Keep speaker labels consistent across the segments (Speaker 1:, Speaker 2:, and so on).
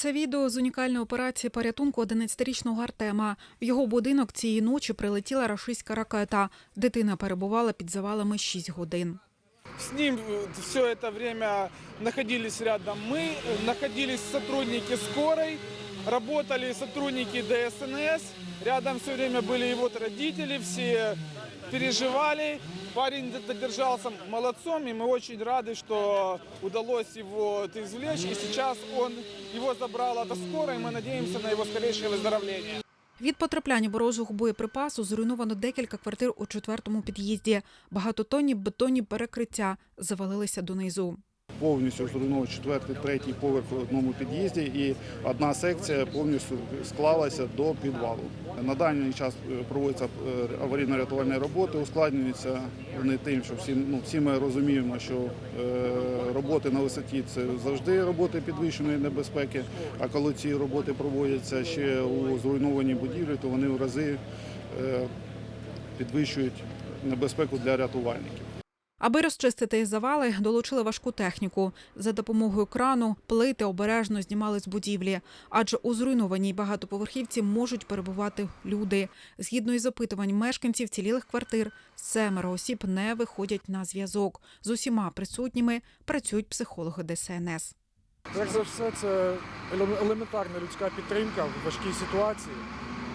Speaker 1: Це відео з унікальної операції порятунку 11-річного Артема. В його будинок цієї ночі прилетіла рашистська ракета. Дитина перебувала під завалами 6 годин.
Speaker 2: С ним все это время находились рядом мы, э, находились сотрудники скорой, работали сотрудники ДСНС, рядом все время были его родители, все переживали. Парень додержался молодцом, и мы очень рады, что удалось его извлечь. И сейчас он, его забрала до скорой, и мы надеемся на его скорейшее выздоровление.
Speaker 1: Від потрапляння ворожого боєприпасу зруйновано декілька квартир у четвертому під'їзді. Багатотонні бетонні перекриття завалилися донизу.
Speaker 3: повністю зруйнував четвертий, третій поверх в одному під'їзді, і одна секція повністю склалася до підвалу. На даний час е, проводяться е, аварійно-рятувальні роботи, ускладнюються вони тим, що всі, ну, всі ми розуміємо, що е, роботи на висоті це завжди роботи підвищеної небезпеки. А коли ці роботи проводяться ще у зруйнованій будівлі, то вони в рази підвищують небезпеку для рятувальників.
Speaker 1: Аби розчистити завали, долучили важку техніку. За допомогою крану плити обережно знімали з будівлі, адже у зруйнованій багатоповерхівці можуть перебувати люди. Згідно із опитувань мешканців цілілих квартир, семеро осіб не виходять на зв'язок. З усіма присутніми працюють психологи ДСНС.
Speaker 4: Перш за все, це елементарна людська підтримка в важкій ситуації.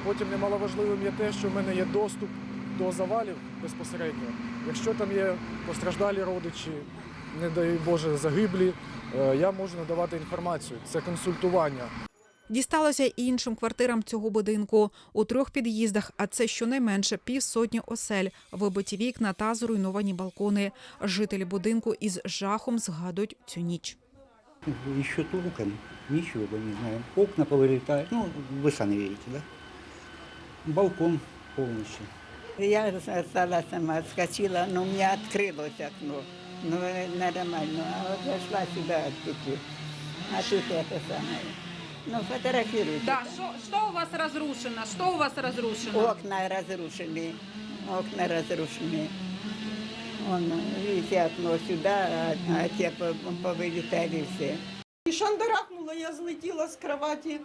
Speaker 4: Потім немаловажливим є те, що в мене є доступ до завалів безпосередньо. Якщо там є постраждалі родичі, не дай Боже, загиблі, е, я можу надавати інформацію. Це консультування.
Speaker 1: Дісталося і іншим квартирам цього будинку. У трьох під'їздах, а це щонайменше півсотні осель, вибиті вікна та зруйновані балкони. Жителі будинку із жахом згадують цю ніч.
Speaker 5: Еще толком ничего не знаем. Окна повылетают, ну, вы сами видите, да? Балкон полностью.
Speaker 6: Я осталась сама, отскочила, но у меня открылось окно. Ну, э, нормально. А вот зашла сюда таки. А тут это самое. Ну, фотографируйте.
Speaker 7: Да,
Speaker 6: там.
Speaker 7: что, что у вас разрушено? Что у вас разрушено?
Speaker 6: Окна разрушены. Окна разрушены. Вон, видите, окно сюда, а, а те по- повылетали все.
Speaker 8: І шандарахнула, я злетіла з кроваті.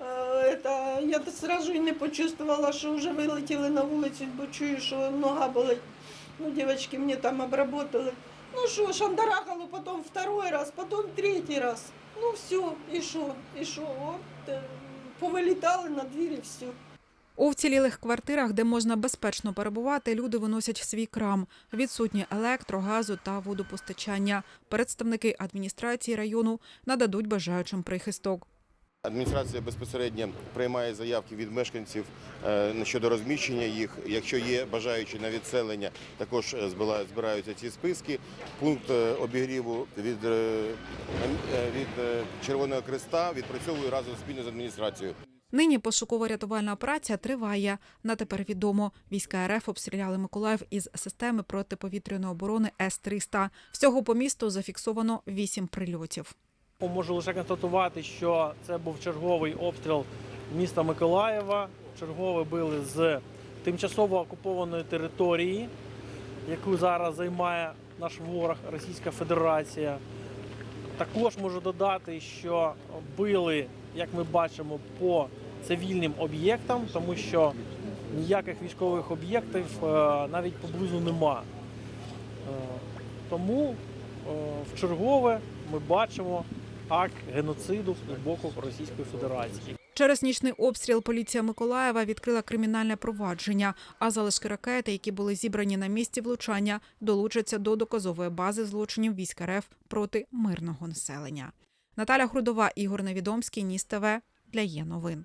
Speaker 8: Е, Это, я сразу і не почувствувала, що вже вилетіли на вулицю, бо чую, що нога болить. Ну, дівчатки мені там обработали. Ну що, шандарахало, потім второй раз, потім третій раз. Ну все, і що, і що, от е, повилітали на двері, все.
Speaker 1: У вцілілих квартирах, де можна безпечно перебувати, люди виносять свій крам. Відсутні електро, газу та водопостачання. Представники адміністрації району нададуть бажаючим прихисток.
Speaker 9: Адміністрація безпосередньо приймає заявки від мешканців е, щодо розміщення їх. Якщо є бажаючі на відселення, також е, збираються ці списки. Пункт е, обігріву від, е, е, від е, Червоного Креста відпрацьовує разом спільно з адміністрацією.
Speaker 1: Нині пошуково-рятувальна операція триває. На тепер відомо, війська РФ обстріляли Миколаїв із системи протиповітряної оборони С-300. Всього по місту зафіксовано вісім прильотів.
Speaker 10: Можу лише констатувати, що це був черговий обстріл міста Миколаєва. Чергове били з тимчасово окупованої території, яку зараз займає наш ворог Російська Федерація. Також можу додати, що били, як ми бачимо, по цивільним об'єктам, тому що ніяких військових об'єктів е, навіть поблизу нема. Е, Тому е, в чергове ми бачимо акт геноциду з боку Російської Федерації.
Speaker 1: Через нічний обстріл поліція Миколаєва відкрила кримінальне провадження, а залишки ракети, які були зібрані на місці влучання, долучаться до доказової бази злочинів військ РФ проти мирного населення. Наталя Грудова, Ігор Невідомський, Ніс ТВ для є новин.